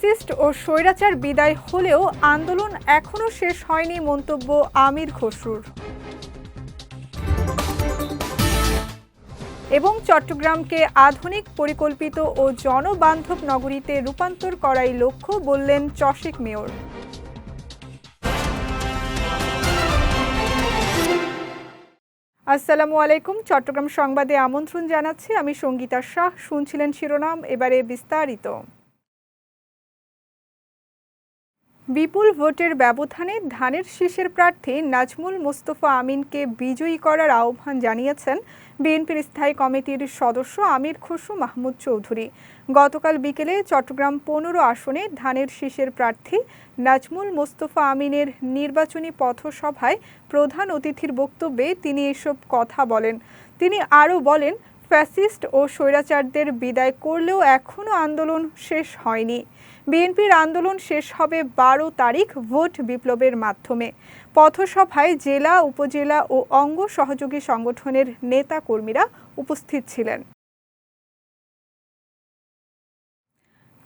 Fascist ও স্বৈরাচার বিদায় হলেও আন্দোলন এখনও শেষ হয়নি মন্তব্য আমির খসরুর। এবং চট্টগ্রামকে আধুনিক, পরিকল্পিত ও জনবান্ধব নগরীতে রূপান্তর করাই লক্ষ্য বললেন চশিক মেয়র। আসসালামু আলাইকুম। চট্টগ্রাম সংবাদে আমন্ত্রণ জানাচ্ছি। আমি সঙ্গীতা শাহ। শুনছিলেন শিরোনাম, এবারে বিস্তারিত। বিপুল ভোটের ব্যবধানে ধানের শীষের প্রার্থী নাজমুল মোস্তফা আমিনকে বিজয়ী করার আহ্বান জানিয়েছেন বিএনপির স্থায়ী কমিটির সদস্য আমির খসরু মাহমুদ চৌধুরী। গতকাল বিকেলে চট্টগ্রাম পনেরো আসনে ধানের শীষের প্রার্থী নাজমুল মোস্তফা আমিনের নির্বাচনী পথসভায় প্রধান অতিথির বক্তব্যে তিনি এসব কথা বলেন। তিনি আরও বলেন ফ্যাসিস্ট ও স্বৈরাচারদের বিদায় করলেও এখনও আন্দোলন শেষ হয়নি। বিএনপির আন্দোলন শেষ হবে বারো তারিখ ভোট বিপ্লবের মাধ্যমে। পথসভায় জেলা, উপজেলা ও অঙ্গ সহযোগী সংগঠনের নেতা কর্মীরা উপস্থিত ছিলেন।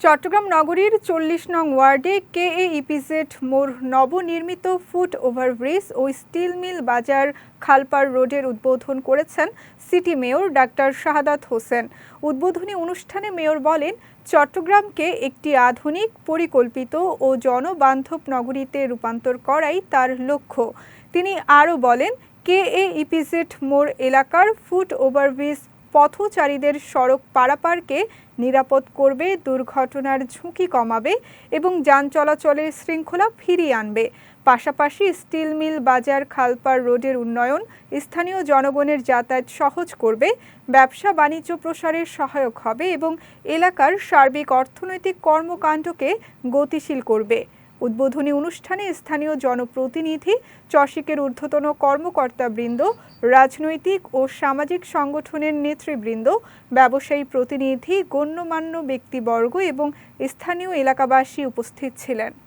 চট্টগ্রাম নগরীর চল্লিশ নং ওয়ার্ডে কে এ ইপিজেড মোড় নবনির্মিত ফুট ওভারব্রিজ ও স্টিল মিল বাজার খালপার রোডের উদ্বোধন করেছেন city mayor doctor Shahadat Hossain. উদ্বোধনী অনুষ্ঠানে মেয়র বলেন, চট্টগ্রামকে একটি আধুনিক, পরিকল্পিত ও জনবান্ধব নগরীতে রূপান্তর করাই তার লক্ষ্য। তিনি আরও বলেন কে এ ইপিজেড মোড় এলাকার ফুট ওভারব্রিজ পথচারীদের সড়ক পারাপারকে নিরাপদ করবে, দুর্ঘটনার ঝুঁকি কমাবে এবং যান চলাচলের শৃঙ্খলা ফিরিয়ে আনবে। পাশাপাশি স্টিল মিল বাজার খালপার রোডের উন্নয়ন স্থানীয় জনগণের যাতায়াত সহজ করবে, ব্যবসা বাণিজ্য প্রসারের সহায়ক হবে এবং এলাকার সার্বিক অর্থনৈতিক কর্মকাণ্ডকে গতিশীল করবে। উদ্বোধনী অনুষ্ঠানে স্থানীয় জনপ্রতিনিধি চশিকের ঊর্ধ্বতন কর্মকর্তাবৃন্দ, রাজনৈতিক ও সামাজিক সংগঠনের নেতৃবৃন্দ, ব্যবসায়ী প্রতিনিধি, গণ্যমান্য ব্যক্তিবর্গ এবং স্থানীয় এলাকাবাসী উপস্থিত ছিলেন।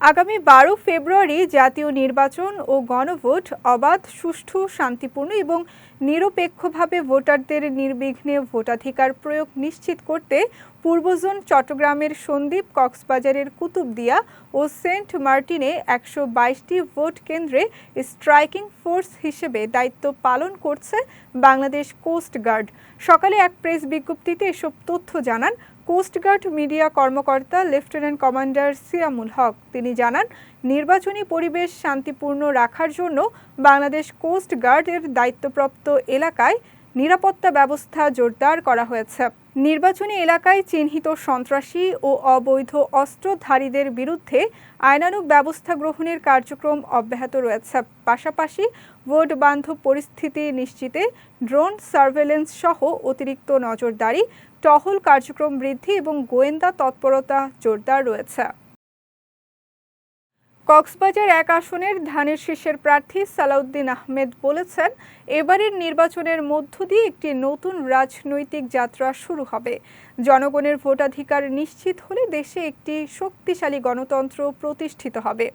আগামী বারো ফেব্রুয়ারি জাতীয় নির্বাচন ও গণভোট, অবাধ, সুষ্ঠু, শান্তিপূর্ণ এবং নিরপেক্ষভাবে ভোটারদের নির্বিঘ্নে ভোটাধিকার প্রয়োগ নিশ্চিত করতে পূর্বজন চট্টগ্রামের সন্দ্বীপ কক্সবাজারের কুতুবদিয়া ও সেন্ট মার্টিনে একশো বাইশটি ভোট কেন্দ্রে স্ট্রাইকিং ফোর্স হিসেবে দায়িত্ব পালন করছে বাংলাদেশ কোস্ট গার্ড সকালে এক প্রেস বিজ্ঞপ্তিতে এসব তথ্য জানান কোস্টগার্ড মিডিয়া কর্মকর্তা লেফটেন্যান্ট কমান্ডার সিয়ামুল হক। তিনি জানান, নির্বাচনী পরিবেশ শান্তিপূর্ণ রাখার জন্য বাংলাদেশ কোস্টগার্ডের দায়িত্বপ্রাপ্ত এলাকায় নিরাপত্তা ব্যবস্থা জোরদার করা হয়েছে। নির্বাচনী এলাকায় চিহ্নিত সন্ত্রাসী ও অবৈধ অস্ত্রধারীদের বিরুদ্ধে আইনানুগ ব্যবস্থা গ্রহণের কার্যক্রম অব্যাহত রয়েছে। পাশাপাশি ভোট বান্ধব পরিস্থিতি নিশ্চিতে ড্রোন সার্ভেলেন্স সহ অতিরিক্ত নজরদারি, টহল কার্যক্রম বৃদ্ধি এবং গোয়েন্দা তৎপরতা জোরদার রয়েছে। কক্সবাজার এক আসনের ধানের শীষের প্রার্থী সালাউদ্দিন আহমেদ বলেছেন, এবারের নির্বাচনের মধ্য দিয়ে একটি নতুন রাজনৈতিক যাত্রা শুরু হবে। জনগণের ভোটাধিকার নিশ্চিত হলে দেশে একটি শক্তিশালী গণতন্ত্র প্রতিষ্ঠিত হবে।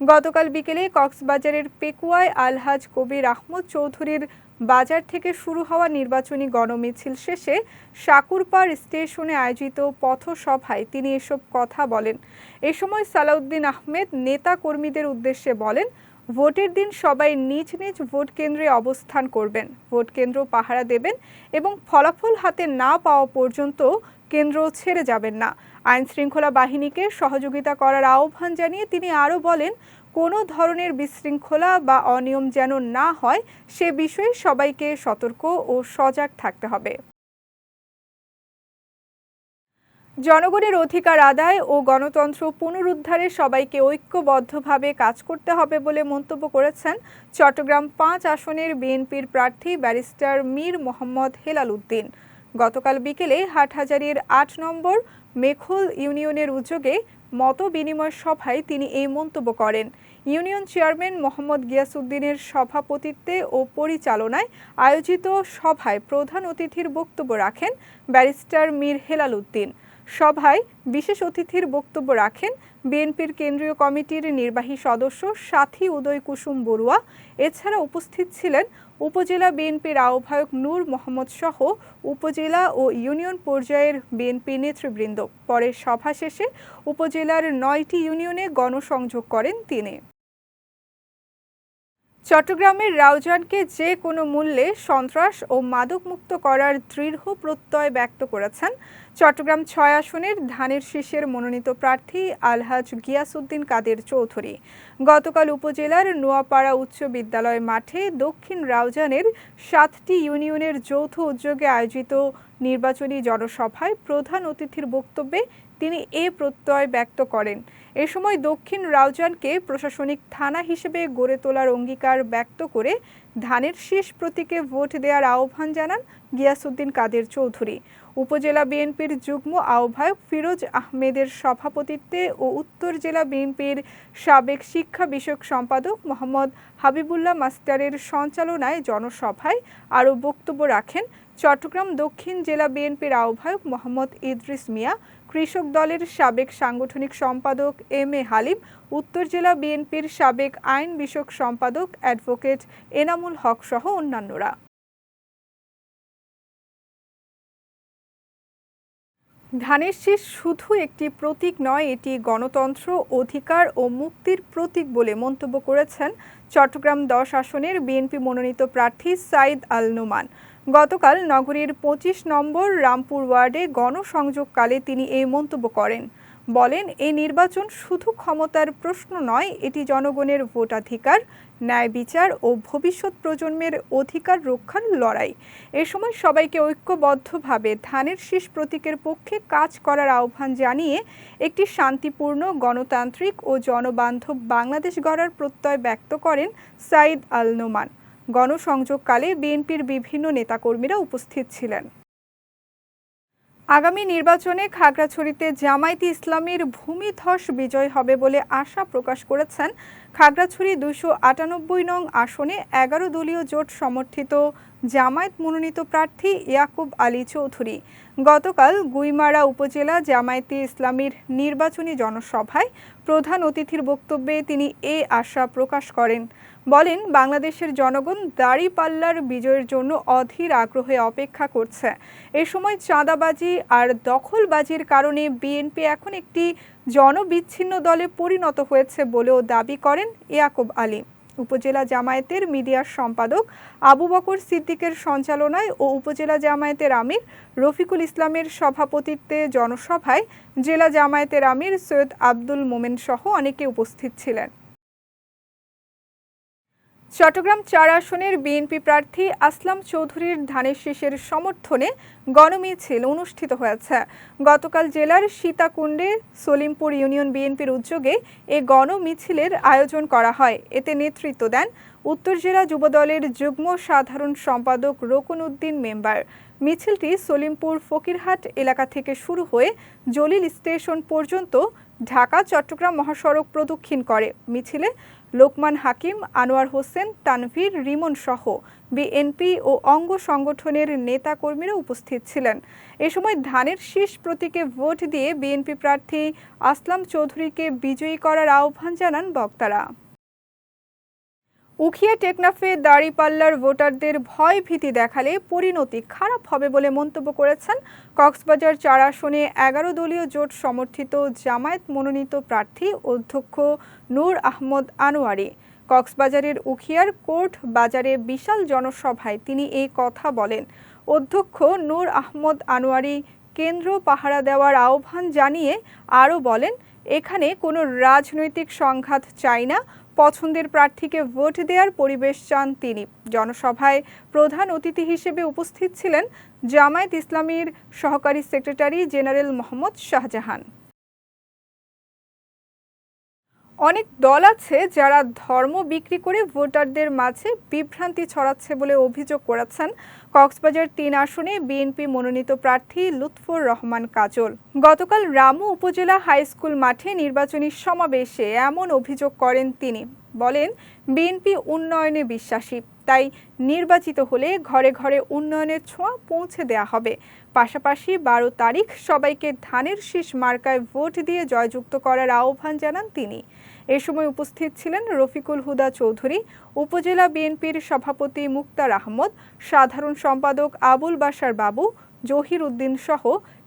গতকাল বিকেলে কক্সবাজারের পেকুয়ায় আলহাজ কবির আহমদ চৌধুরীর বাজার থেকে শুরু হওয়া নির্বাচনী গণমিছিল শেষে সাকুরপাড় স্টেশনে আয়োজিত পথসভায় তিনি এসব কথা বলেন। এ সময় সালাউদ্দিন আহমেদ নেতা কর্মীদের উদ্দেশ্যে বলেন, ভোটের দিন সবাই নিজ নিজ ভোট কেন্দ্রে অবস্থান করবেন। ভোট কেন্দ্র পাহারা দেবেন এবং ফলাফল হাতে না পাওয়া পর্যন্ত কেন্দ্র ছেড়ে যাবেন না। আইন শৃঙ্খলা বাহিনীকে সহযোগিতা করার আহ্বান জানিয়ে তিনি আরও বলেন কোনো ধরনের বিশৃঙ্খলা বা অনিয়ম যেন না হয়, সে বিষয়ে সবাইকে সতর্ক ও সজাগ থাকতে হবে। জনগণের অধিকার আদায় ও গণতন্ত্র পুনরুদ্ধারে সবাইকে ঐক্যবদ্ধভাবে কাজ করতে হবে বলে মন্তব্য করেছেন চট্টগ্রাম পাঁচ আসনের বিএনপির প্রার্থী ব্যারিস্টার মীর মোহাম্মদ হেলাল উদ্দিন। গতকাল বিকেলে হাটহাজারির আট নম্বর মেখুল ইউনিয়নের উদ্যোগে মত বিনিময় সভায় তিনি এই মন্তব্য করেন। ইউনিয়ন চেয়ারম্যান মোহাম্মদ গিয়াসুদ্দিনের সভাপতিত্বে ও পরিচালনায় আয়োজিত সভায় প্রধান অতিথির বক্তব্য রাখেন ব্যারিস্টার মীর হেলাল উদ্দিন। সভায় বিশেষ অতিথির বক্তব্য রাখেন বিএনপির কেন্দ্রীয় কমিটির নির্বাহী সদস্য সাথী উদয় কুসুম বড়ুয়া। এছাড়া উপস্থিত ছিলেন উপজেলা বিএনপির আহ্বায়ক নূর মোহাম্মদ সহ উপজেলা ও ইউনিয়ন পর্যায়ের বিএনপি নেতৃবৃন্দ। পরে সভা শেষে উপজেলার নয়টি ইউনিয়নে গণসংযোগ করেন তিনি। চট্টগ্রামের রাউজানকে যে কোনো মূল্যে সন্ত্রাস ও মাদকমুক্ত করার দৃঢ় প্রত্যয় ব্যক্ত করেছেন চট্টগ্রাম ছয় আসনের ধানের শীষের মনোনীত প্রার্থী আলহাজ গিয়াসউদ্দিন কাদের চৌধুরী। গতকাল উপজেলার নোয়াপাড়া উচ্চ বিদ্যালয় মাঠে দক্ষিণ রাউজানের সাতটি ইউনিয়নের যৌথ উদ্যোগে আয়োজিত নির্বাচনী জনসভায় প্রধান অতিথির বক্তব্যে তিনি এ প্রত্যয় ব্যক্ত করেন। এ সময় দক্ষিণ রাউজানকে প্রশাসনিক থানা হিসেবে গড়ে তোলার অঙ্গীকার ব্যক্ত করে ধানের শেষ প্রতীকে ভোট দেওয়ার আহ্বান জানান গিয়াসুদ্দিন কাদের চৌধুরী। উপজেলা বিএনপির যুগ্ম আহ্বায়ক ফিরোজ আহমেদের সভাপতিত্বে ও উত্তর জেলা বিএনপির সাবেক শিক্ষা বিষয়ক সম্পাদক মোহাম্মদ হাবিবুল্লাহ মাস্টারের সঞ্চালনায় জনসভায় আরও বক্তব্য রাখেন চট্টগ্রাম দক্ষিণ জেলা বিএনপির আহ্বায়ক মোহাম্মদ ইদ্রিস মিয়া, কৃষক দলের সাবেক সাংগঠনিক সম্পাদক এম এ হালিম, উত্তর জেলা বিএনপির সাবেক আইন বিষয়ক সম্পাদক অ্যাডভোকেট এনামুল হক সহ অন্যান্যরা। ধানের শীষ শুধু একটি প্রতীক নয়, এটি গণতন্ত্র অধিকার ও মুক্তির প্রতীক বলে মন্তব্য করেছেন চট্টগ্রাম দশ আসনের বিএনপি মনোনীত প্রার্থী সাইদ আল নোমান। গতকাল নগরীর পঁচিশ নম্বর রামপুর ওয়ার্ডে গণসংযোগকালে তিনি এই মন্তব্য করেন। বলেন এই নির্বাচন শুধু ক্ষমতার প্রশ্ন নয়, এটি জনগণের ভোটাধিকার, ন্যায় বিচার ও ভবিষ্যৎ প্রজন্মের অধিকার রক্ষার লড়াই। এ সময় সবাইকে ঐক্যবদ্ধভাবে ধানের শীষ প্রতীকের পক্ষে কাজ করার আহ্বান জানিয়ে একটি শান্তিপূর্ণ, গণতান্ত্রিক ও জনবান্ধব বাংলাদেশ গড়ার প্রত্যয় ব্যক্ত করেন সাইদ আল নোমান। গণসংযোগকালে বিএনপির বিভিন্ন নেতাকর্মীরা উপস্থিত ছিলেন। আগামী নির্বাচনে খাগড়াছড়িতে জামায়াতে ইসলামীর ভূমিধস বিজয় হবে বলে আশা প্রকাশ করেছেন খাগড়াছড়ি দুইশো আটানব্বই নং আসনে এগারো দলীয় জোট সমর্থিত জামায়াত মনোনীত প্রার্থী ইয়াকুব আলী চৌধুরী। গতকাল গুইমারা উপজেলা জামায়াতে ইসলামীর নির্বাচনী জনসভায় প্রধান অতিথির বক্তব্যে তিনি এ আশা প্রকাশ করেন। বলেন, বাংলাদেশের জনগণ দাড়ি পাল্লার বিজয়ের জন্য অধীর আগ্রহে অপেক্ষা করছে। এ সময় চাঁদাবাজি আর দখলবাজির কারণে বিএনপি এখন একটি জনবিচ্ছিন্ন দলে পরিণত হয়েছে বলেও দাবি করেন ইয়াকুব আলী। উপজেলা জামায়াতের মিডিয়ার সম্পাদক আবু বকর সিদ্দিকের সঞ্চালনায় ও উপজেলা জামায়াতের আমির রফিকুল ইসলামের সভাপতিত্বে জনসভায় জেলা জামায়াতের আমির সৈয়দ আব্দুল মোমেন সহ অনেকে উপস্থিত ছিলেন। চট্টগ্রাম চার আসনের বিএনপি প্রার্থী আসলাম চৌধুরীর ধানের শীষের সমর্থনে গণমিছিল অনুষ্ঠিত হয়েছে। গতকাল জেলার সীতাকুণ্ডে সলিমপুর ইউনিয়ন বিএনপির উদ্যোগে এ গণমিছিলের আয়োজন করা হয়। এতে নেতৃত্ব দেন উত্তর জেলা যুবদলের যুগ্ম সাধারণ সম্পাদক রকুন উদ্দিন মেম্বার। মিছিলটি সলিমপুর ফকিরহাট এলাকা থেকে শুরু হয়ে জলিল স্টেশন পর্যন্ত ঢাকা চট্টগ্রাম মহাসড়ক প্রদক্ষিণ করে। মিছিলে লোকমান হাকিম, আনোয়ার হোসেন, তানভীর, রিমন সহ বিএনপি ও অঙ্গ সংগঠনের নেতাকর্মীরা উপস্থিত ছিলেন। এ সময় ধানের শীষ প্রতীকে ভোট দিয়ে বিএনপি প্রার্থী আসলাম চৌধুরীকে বিজয়ী করার আহ্বান জানান বক্তারা। উখিয়া টেকনাফে দাড়িপাল্লার ভোটারদের ভয় ভীতি দেখালে পরিণতি খারাপ হবে বলে মন্তব্য করেছেন কক্সবাজার চার আসনে এগারো দলীয় জোট সমর্থিত জামায়াত মনোনীত প্রার্থী অধ্যক্ষ নূর আহমদ আনোয়ারি। কক্সবাজারের উখিয়ার কোর্ট বাজারে বিশাল জনসভায় তিনি এই কথা বলেন। অধ্যক্ষ নূর আহমদ আনোয়ারি কেন্দ্র পাহারা দেওয়ার আহ্বান জানিয়ে আরও বলেন, এখানে কোনো রাজনৈতিক সংঘাত চাই না পছন্দের প্রার্থীকে ভোট দেওয়ার পরিবেশ চান তিনি। জনসভায় প্রধান অতিথি হিসেবে উপস্থিত ছিলেন জামায়াত ইসলামীর সহকারী সেক্রেটারি জেনারেল মোহাম্মদ শাহজাহান। অনেক দল আছে যারা ধর্ম বিক্রি করে ভোটারদের মাঝে বিভ্রান্তি ছড়াচ্ছে বলে অভিযোগ করেছেন কক্সবাজার তিন আসনে বিএনপি মনোনীত প্রার্থী লুৎফর রহমান কাজল। গতকাল রামু উপজেলা হাই স্কুল মাঠে নির্বাচনী সমাবেশে এমন অভিযোগ করেন তিনি। বলেন, বিএনপি উন্নয়নে বিশ্বাসী, তাই নির্বাচিত হলে ঘরে ঘরে উন্নয়নের ছোঁয়া পৌঁছে দেয়া হবে। পাশাপাশি বারো তারিখ সবাইকে ধানের শীষ মার্কায় ভোট দিয়ে জয়যুক্ত করার আহ্বান জানান তিনি। এ সময় উপস্থিত ছিলেন রফিকুল হুদা চৌধুরী, উপজেলা বিএনপির সভাপতি মুক্তার আহমদ, সাধারণ সম্পাদক আবুল বাসার বাবু, জহির উদ্দিন সহ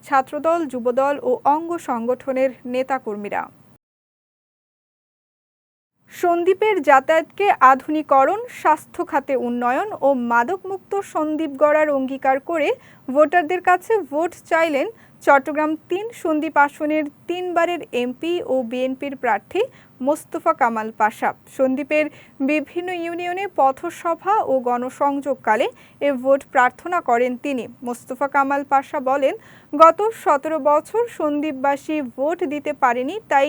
ছাত্রদল, যুবদল ও অঙ্গ সংগঠনের নেতাকর্মীরা। সন্দ্বীপের যাতায়াতকে আধুনিকরণ, স্বাস্থ্য খাতে উন্নয়ন ও মাদকমুক্ত সন্দ্বীপ গড়ার অঙ্গীকার করে ভোটারদের কাছে ভোট চাইলেন চট্টগ্রাম তিন সন্দ্বীপ আসনের তিনবারের এমপি ও বিএনপির প্রার্থী মোস্তফা কামাল পাশা। সন্দ্বীপের বিভিন্ন ইউনিয়নে পথসভা ও গণসংযোগকালে এ ভোট প্রার্থনা করেন তিনি। মোস্তফা কামাল পাশা বলেন, গত সতেরো বছর সন্দ্বীপবাসী ভোট দিতে পারেনি, তাই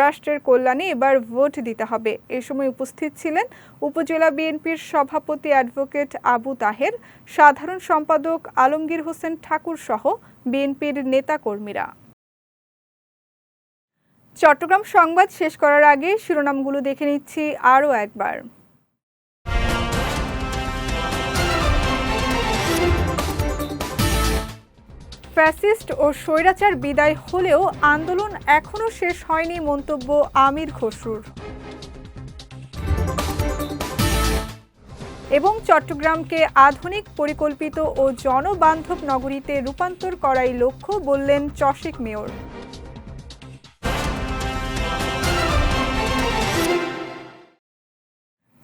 রাষ্ট্রের কল্যাণে এবার ভোট দিতে হবে। এ সময় উপস্থিত ছিলেন উপজেলা বিএনপির সভাপতি অ্যাডভোকেট আবু তাহের, সাধারণ সম্পাদক আলমগীর হোসেন ঠাকুর সহ বিএনপির নেতাকর্মীরা। চট্টগ্রাম সংবাদ শেষ করার আগে শিরোনামগুলো দেখে নিচ্ছি আরও একবার। ফ্যাসিস্ট ও স্বৈরাচার বিদায় হলেও আন্দোলন এখনও শেষ হয়নি মন্তব্য আমির খসরুর। এবং চট্টগ্রামকে আধুনিক, পরিকল্পিত ও জনবান্ধব নগরীতে রূপান্তর করাই লক্ষ্য, বললেন চশিক মেয়র।